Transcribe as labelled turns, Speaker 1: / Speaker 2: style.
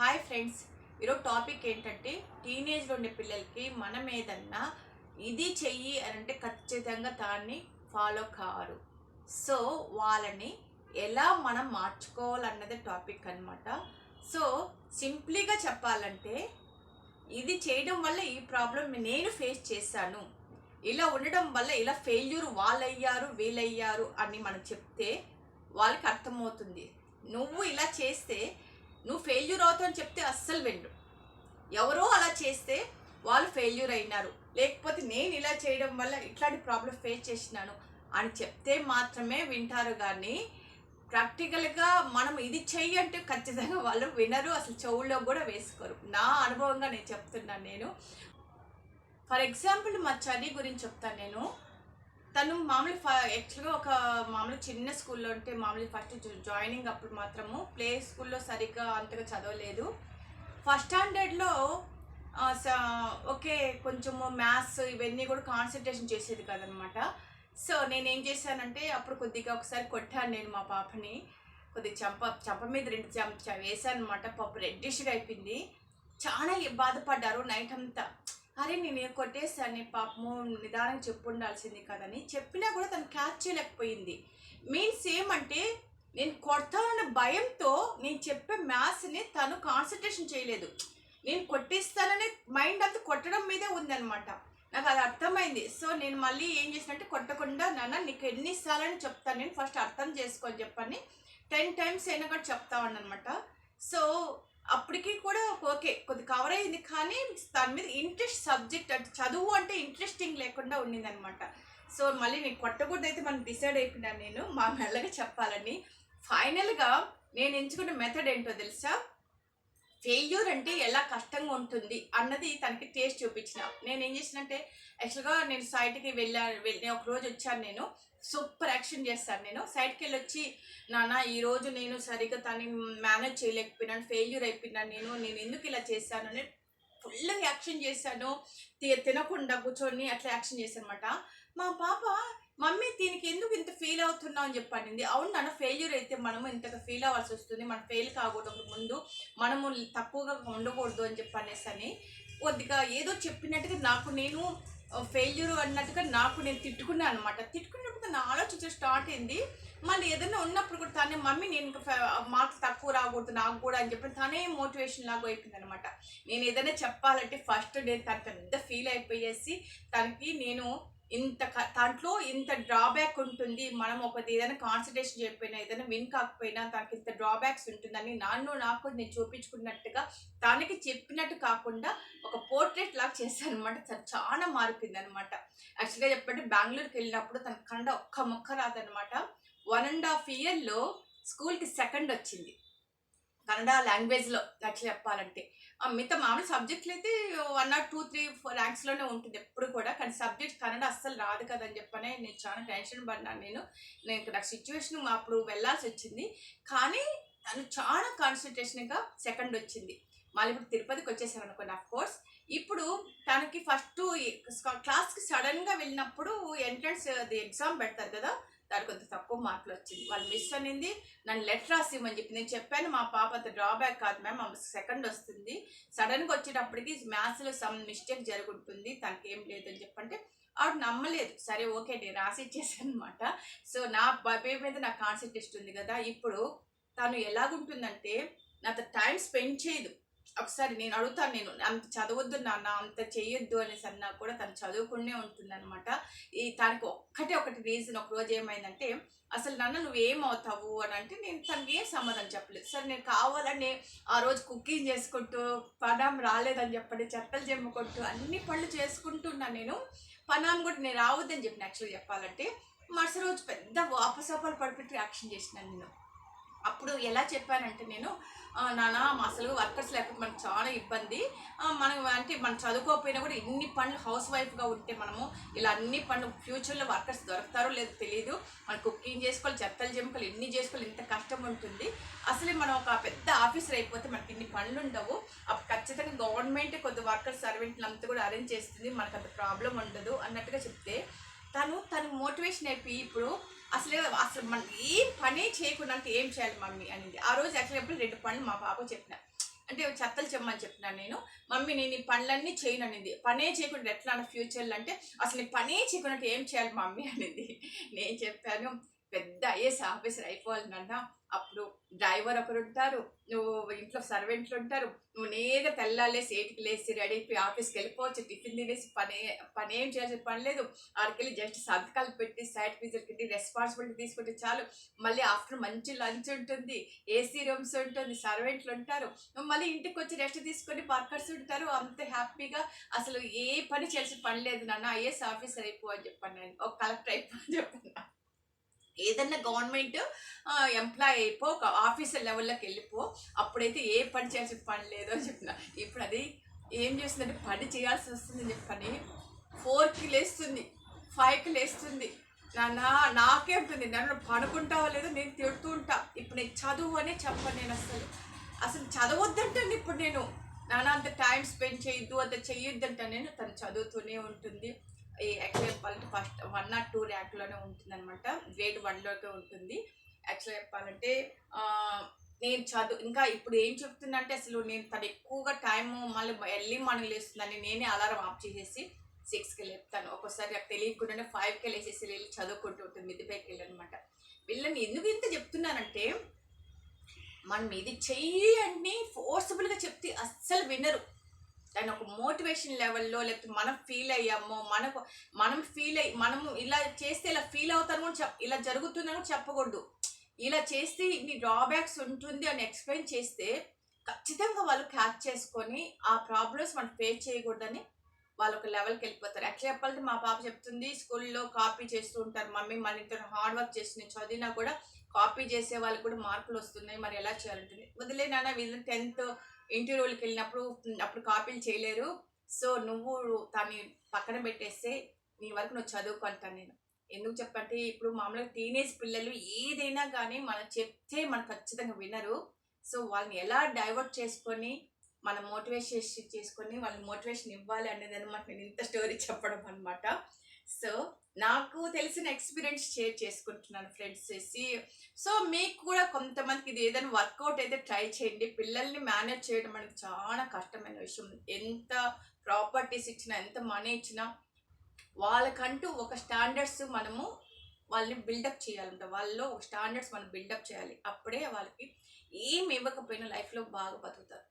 Speaker 1: Hi friends ఈరోజు topic ఏంటంటే టీనేజ్లో ఉండే పిల్లలకి మనం ఏదన్నా ఇది చెయ్యి అని అంటే ఖచ్చితంగా దాన్ని ఫాలో కారు. సో వాళ్ళని ఎలా మనం మార్చుకోవాలన్నదే టాపిక్ అనమాట సో సింప్లీగా చెప్పాలంటే ఇది చేయడం వల్ల ఈ ప్రాబ్లం నేను ఫేస్ చేశాను. ఇలా ఉండడం వల్ల ఇలా ఫెయిల్యూర్ వాళ్ళయ్యారు వీళ్ళయ్యారు అని మనం చెప్తే వాళ్ళకి అర్థమవుతుంది. నువ్వు ఇలా చేస్తే నువ్వు ఫెయిల్యూర్ అవుతావని చెప్తే అస్సలు విండు ఎవరో అలా చేస్తే వాళ్ళు ఫెయిల్యూర్ అయినారు. లేకపోతే నేను ఇలా చేయడం వల్ల ఇట్లాంటి ప్రాబ్లం ఫేస్ చేసినాను అని చెప్తే మాత్రమే వింటారు కానీ ప్రాక్టికల్గా మనం ఇది చెయ్యి అంటే ఖచ్చితంగా వాళ్ళు వినరు అసలు చెవుల్లో కూడా వేసుకోరు. నా అనుభవంగా నేను చెప్తున్నాను నేను. ఫర్ ఎగ్జాంపుల్ మా చలి గురించి చెప్తాను నేను. తను మామూలు యాక్చువల్గా ఒక మామూలు చిన్న స్కూల్లో ఉంటే మామూలు ఫస్ట్ జాయినింగ్ అప్పుడు మాత్రము ప్లే స్కూల్లో సరిగ్గా అంతగా చదవలేదు. ఫస్ట్ స్టాండర్డ్లో ఓకే కొంచెము మ్యాథ్స్ ఇవన్నీ కూడా కాన్సన్ట్రేషన్ చేసేది కదనమాట. సో నేను ఏం చేశానంటే అప్పుడు కొద్దిగా ఒకసారి కొట్టాను నేను మా పాపని. కొద్దిగా చంప చంప మీద రెండు చంప వేసాను అనమాట పాప రెడ్డిష్గా అయిపోయింది. చాలా బాధపడ్డారు నైట్ అంతా. అరే నేను కొట్టేశాను పాపము నిదానం చెప్పు ఉండాల్సింది కదని చెప్పినా కూడా తను క్యాచ్ చేయలేకపోయింది. మీన్స్ ఏమంటే నేను కొడతానన్న భయంతో నేను చెప్పే మ్యాథ్స్ని తను కాన్సన్ట్రేషన్ చేయలేదు. నేను కొట్టిస్తాననే మైండ్ అంతా కొట్టడం మీదే ఉందన్నమాట. నాకు అది అర్థమైంది. సో నేను మళ్ళీ ఏం చేసినట్టే కొట్టకుండా నాన్న నీకు ఎన్నిసార్లని చెప్తాను. నేను ఫస్ట్ అర్థం చేసుకొని చెప్పని టెన్ టైమ్స్ అయినా కూడా చెప్తా అనమాట సో అప్పటికి కూడా ఓకే కొద్ది కవర్ అయింది కానీ దాని మీద ఇంట్రెస్ట్ సబ్జెక్ట్ అంటే చదువు అంటే ఇంట్రెస్టింగ్ లేకుండా ఉండిందనమాట సో మళ్ళీ నేను కొట్టకూడదు అయితే మనం డిసైడ్ అయిపోయినా నేను మా మెల్లగా చెప్పాలని. ఫైనల్గా నేను ఎంచుకున్న మెథడ్ ఏంటో తెలుసా? ఫెయిల్యూర్ అంటే ఎలా కష్టంగా ఉంటుంది అన్నది తనకి టేస్ట్ చూపించిన. నేను ఏం చేసినంటే యాక్చువల్గా నేను సైట్కి వెళ్ళా వెళ్ళి ఒక రోజు వచ్చాను నేను. సూపర్ యాక్షన్ చేస్తాను నేను. సైడ్కి వెళ్ళి వచ్చి నాన్న ఈరోజు నేను సరిగ్గా తను మేనేజ్ చేయలేకపోయినాను ఫెయిల్యూర్ అయిపోయినాను నేను నేను ఎందుకు ఇలా చేశాను? అని ఫుల్గా యాక్షన్ చేశాను. తి- తినకుండా కూర్చొని అట్లా యాక్షన్ చేశాను అనమాట మా పాప మమ్మీ దీనికి ఎందుకు ఇంత ఫీల్ అవుతున్నావు? అని చెప్పానింది అవును నాన్న ఫెయిల్యూర్ అయితే మనము ఇంతగా ఫీల్ అవ్వాల్సి వస్తుంది. మనం ఫెయిల్ కాకూడదు ముందు. మనము తక్కువగా ఉండకూడదు అని చెప్పనేసి అని కొద్దిగా ఏదో చెప్పినట్టుగా నాకు నేను ఫెయిల్యూర్ అన్నట్టుగా నాకు నేను తిట్టుకున్నాను అనమాట తిట్టుకున్నప్పుడు నా ఆలోచన స్టార్ట్ అయింది. మళ్ళీ ఏదైనా ఉన్నప్పుడు కూడా తనే మమ్మీ నేను మార్క్స్ తక్కువ రాకూడదు నాకు కూడా అని చెప్పి తనే మోటివేషన్ లాగా అయిపోయింది అనమాట నేను ఏదైనా చెప్పాలంటే ఫస్ట్ నేను తన పెద్ద ఫీల్ అయిపోయేసి తనకి నేను ఇంత దాంట్లో ఇంత డ్రాబ్యాక్ ఉంటుంది. మనం ఒకటి ఏదైనా కాన్సన్ట్రేషన్ చెప్పినా ఏదైనా విన్ కాకపోయినా తనకి ఇంత డ్రాబ్యాక్స్ ఉంటుందని నన్ను నాకు నేను చూపించుకున్నట్టుగా తనకి చెప్పినట్టు కాకుండా ఒక పోర్ట్రేట్ లాగా చేశాను అనమాట తను చాలా మారిపోయింది అనమాట యాక్చువల్గా చెప్పంటే బెంగళూరుకి వెళ్ళినప్పుడు తన కన్నడ ఒక్క మొక్క రాదనమాట వన్ అండ్ హాఫ్ ఇయర్లో స్కూల్కి సెకండ్ వచ్చింది. కన్నడ లాంగ్వేజ్లో అట్లా చెప్పాలంటే. మిగతా మామూలు సబ్జెక్టులు అయితే one or two three four ర్యాంక్స్లోనే ఉంటుంది ఎప్పుడు కూడా. కానీ సబ్జెక్ట్ కన్నడ అస్సలు రాదు కదని చెప్పనే నేను చాలా టెన్షన్ పడినాను నేను. నేను నాకు సిచ్యువేషన్ అప్పుడు వెళ్ళాల్సి వచ్చింది. కానీ తను చాలా కాన్సన్ట్రేషన్గా సెకండ్ వచ్చింది. మళ్ళీ ఇప్పుడు తిరుపతికి వచ్చేసాను అనుకోండి అఫ్ కోర్స్ ఇప్పుడు తనకి ఫస్ట్ క్లాస్కి సడన్గా వెళ్ళినప్పుడు ఎంట్రన్స్ అది ఎగ్జామ్ పెడతారు కదా. దానికి కొంత తక్కువ మార్కులు వచ్చింది. వాళ్ళు మిస్ అనింది నన్ను లెటర్ రాసి ఇవ్వమని చెప్పి నేను చెప్పాను మా పాప అంత డ్రాబ్యాక్ కాదు మ్యామ్ ఆమె సెకండ్ వస్తుంది. సడన్గా వచ్చేటప్పటికి మ్యాథ్స్లో సమ్ మిస్టేక్ జరుగుతుంది తనకి ఏం లేదని చెప్పంటే ఆవిడ నమ్మలేదు. సరే ఓకే నేను రాసి ఇచ్చేసాను అనమాట సో నా బేబీ మీద నాకు కాన్సన్ట్రేషన్ ఉంది కదా ఇప్పుడు తను ఎలాగుంటుందంటే నాతో టైం స్పెండ్ చేయదు. ఒకసారి నేను అడుగుతాను నేను అంత చదవద్దు నాన్న అంత చేయొద్దు అనేసి అన్నా కూడా తను చదువుకునే ఉంటుందన్నమాట. ఈ తనకు ఒక్కటే ఒకటి రీజన్ ఒక రోజు ఏమైందంటే అసలు నాన్న నువ్వు ఏమవుతావు అని అంటే నేను తనకి ఏం సమాధానం చెప్పలేదు. సరే నేను కావాలని ఆ రోజు కుకింగ్ చేసుకుంటూ పనాం రాలేదని చెప్పండి చెత్తలు చెమ్ముకుంటూ అన్ని పనులు చేసుకుంటున్నాను నేను. పనాం కూడా నేను రావద్దని చెప్పిన యాక్చువల్గా చెప్పాలంటే. మరుసటి రోజు పెద్ద వాపసాపాలు పడిపెట్టి యాక్షన్ చేసినాను నేను. అప్పుడు ఎలా చెప్పానంటే నేను నానా నాన్న మా అసలు వర్కర్స్ లేకపోతే మనకు చాలా ఇబ్బంది. మనం అంటే మనం చదువుకోకపోయినా కూడా ఇన్ని పనులు హౌస్ వైఫ్గా ఉంటే మనము ఇలా అన్ని పనులు ఫ్యూచర్లో వర్కర్స్ దొరుకుతారో లేదో తెలియదు మనం కుకింగ్ చేసుకోవాలి చెత్తలు జంపలు ఎన్ని చేసుకోవాలి ఇంత కష్టం ఉంటుంది. అసలే మనం ఒక పెద్ద ఆఫీసర్ అయిపోతే మనకి ఇన్ని పనులు ఉండవు. అప్పుడు ఖచ్చితంగా గవర్నమెంట్ కొద్ది వర్కర్స్ సర్వెంట్లు అంతా కూడా అరేంజ్ చేస్తుంది. మనకు అంత ప్రాబ్లం ఉండదు అన్నట్టుగా చెప్తే తను తను మోటివేషన్ అయిపోయి ఇప్పుడు అసలే అసలు మనం ఏం పని చేయకుండా అంటే ఏం చేయాలి మమ్మీ అనేది. ఆ రోజు యాక్చువల్లీ ఎప్పుడు రెండు పనులు మా పాప చెప్పిన. అంటే చెత్తలు చెమ్మని చెప్పినాను నేను. మమ్మీ నేను ఈ పనులన్నీ చేయను అనేది. పనే చేయకుండా ఎట్లా అన్న ఫ్యూచర్లో అంటే అసలు ఈ పనే చేయకుండా ఏం చేయాలి మమ్మీ అనేది. నేను చెప్పాను. పెద్ద ఐఏఎస్ ఆఫీసర్ అయిపోవాలి అప్పుడు డ్రైవర్ ఒకరు ఉంటారు నువ్వు ఇంట్లో సర్వెంట్లు ఉంటారు నువ్వు నేరుగా తెల్లాలేసి ఏటికి లేసి రెడీ అయిపోయి ఆఫీస్కి వెళ్ళిపోవచ్చు టిఫిన్ తినేసి పని పని ఏం చేయాల్సిన పని లేదు. ఆడికెళ్ళి జస్ట్ సంతకాలు పెట్టి సైట్ ఫీజర్ పెట్టి రెస్పాన్సిబిలిటీ తీసుకుంటే చాలు. మళ్ళీ ఆఫ్టర్ మంచి లంచ్ ఉంటుంది ఏసీ రూమ్స్ ఉంటుంది సర్వెంట్లు ఉంటారు. నువ్వు మళ్ళీ ఇంటికి వచ్చి రెస్ట్ తీసుకొని వర్కర్స్ ఉంటారు అంత హ్యాపీగా అసలు ఏ పని చేయాల్సిన పని లేదు. నాన్న ఐఏఎస్ ఆఫీసర్ అయిపో అని చెప్పాను నేను. ఒక కలెక్టర్ అయిపో అని చెప్పాను. ఏదన్నా గవర్నమెంట్ ఎంప్లాయ్ అయిపో ఒక ఆఫీసర్ లెవెల్లోకి వెళ్ళిపో అప్పుడైతే ఏ పని చేయాల్సిన పని లేదు అని చెప్పిన. ఇప్పుడు అది ఏం చేస్తుందంటే పని చేయాల్సి వస్తుందని చెప్పని ఫోర్కి లేస్తుంది ఫైవ్కి లేస్తుంది. నాన్న నాకే ఉంటుంది. నన్ను పడుకుంటావో లేదో నేను తిడుతూ ఉంటా. ఇప్పుడు నేను చదువు అనే చెప్పను నేను అసలు అసలు చదవద్దంటాను ఇప్పుడు నేను. నాన్న అంత టైం స్పెండ్ చేయొద్దు అంత చెయ్యొద్దంట నేను. తను చదువుతూనే ఉంటుంది. ఈ యాక్చువల్ చెప్పాలంటే ఫస్ట్ వన్ నాట్ టూ ర్యాక్లోనే ఉంటుంది అనమాట గ్రేడ్ వన్లోకే ఉంటుంది. యాక్చువల్గా చెప్పాలంటే నేను చదువు ఇంకా ఇప్పుడు ఏం చెప్తుందంటే అసలు నేను తను ఎక్కువగా టైం మళ్ళీ ఎర్లీ మార్నింగ్ లేస్తుందని నేనే అలారం ఆఫ్ చేసేసి సిక్స్కి లేపుతాను. ఒక్కోసారి నాకు తెలియకుండానే ఫైవ్కి వెళ్ళేసేసి వెళ్ళి చదువుకుంటూ ఉంటుంది మిద్ది పైకి వెళ్ళనమాట. వీళ్ళని ఎందుకు ఇంత చెప్తున్నానంటే మనం ఇది చెయ్యి అని ఫోర్సబుల్గా చెప్తే అస్సలు వినరు. దాని ఒక మోటివేషన్ లెవెల్లో లేకపోతే మనం ఫీల్ అయ్యామో మనకు మనం ఫీల్ అయ్యి మనము ఇలా చేస్తే ఇలా ఫీల్ అవుతాను కూడా చెప్ ఇలా జరుగుతుందని కూడా చెప్పకూడదు. ఇలా చేస్తే ఇన్ని డ్రాబ్యాక్స్ ఉంటుంది అని ఎక్స్ప్లెయిన్ చేస్తే ఖచ్చితంగా వాళ్ళు క్యాచ్ చేసుకొని ఆ ప్రాబ్లమ్స్ మనం ఫేస్ చేయకూడదని వాళ్ళు ఒక లెవెల్కి వెళ్ళిపోతారు. ఎట్లా చెప్పాలంటే మా పాప చెప్తుంది స్కూల్లో కాపీ చేస్తూ ఉంటారు మమ్మీ మన ఇద్దరు హార్డ్ వర్క్ చేస్తుంది చదివినా కూడా కాపీ చేసే వాళ్ళకి కూడా మార్కులు వస్తున్నాయి మరి ఎలా చేయాలంటుంది. వదిలే నాన్న వీళ్ళు టెన్త్ ఇంటర్వ్యూకి వెళ్ళినప్పుడు అప్పుడు కాపీలు చేయలేరు. సో నువ్వు దాన్ని పక్కన పెట్టేస్తే నీ వరకు నువ్వు చదువుకో అంటాను నేను. ఎందుకు చెప్పంటే ఇప్పుడు మామూలుగా టీనేజ్ పిల్లలు ఏదైనా కానీ మనం చెప్తే మనం ఖచ్చితంగా వినరు. సో వాళ్ళని ఎలా డైవర్ట్ చేసుకొని మన మోటివేషన్ చేసుకొని వాళ్ళని మోటివేషన్ ఇవ్వాలి అనేది అనమాట నేను ఇంత స్టోరీ చెప్పడం అనమాట సో నాకు తెలిసిన ఎక్స్పీరియన్స్ షేర్ చేసుకుంటున్నాను ఫ్రెండ్స్ చేసి. సో మీకు కూడా కొంతమందికి ఇది ఏదైనా వర్కౌట్ అయితే ట్రై చేయండి. పిల్లల్ని మేనేజ్ చేయడం అనేది చాలా కష్టమైన విషయం. ఎంత ప్రాపర్టీస్ ఇచ్చినా ఎంత మనీ ఇచ్చినా వాళ్ళకంటూ ఒక స్టాండర్డ్స్ మనము వాళ్ళని బిల్డప్ చేయాలంట. వాళ్ళలో ఒక స్టాండర్డ్స్ మనం బిల్డప్ చేయాలి. అప్పుడే వాళ్ళకి ఏం ఇవ్వకపోయినా లైఫ్లో బాగా బతుకుతారు.